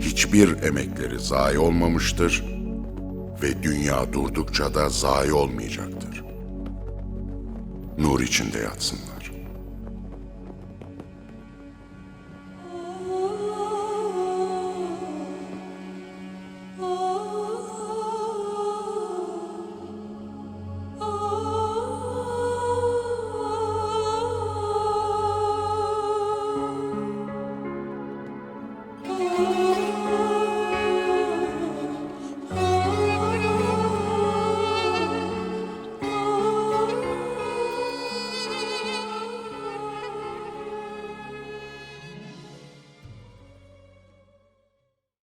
hiçbir emekleri zayi olmamıştır ve dünya durdukça da zayi olmayacaktır. Nur içinde yatsınlar.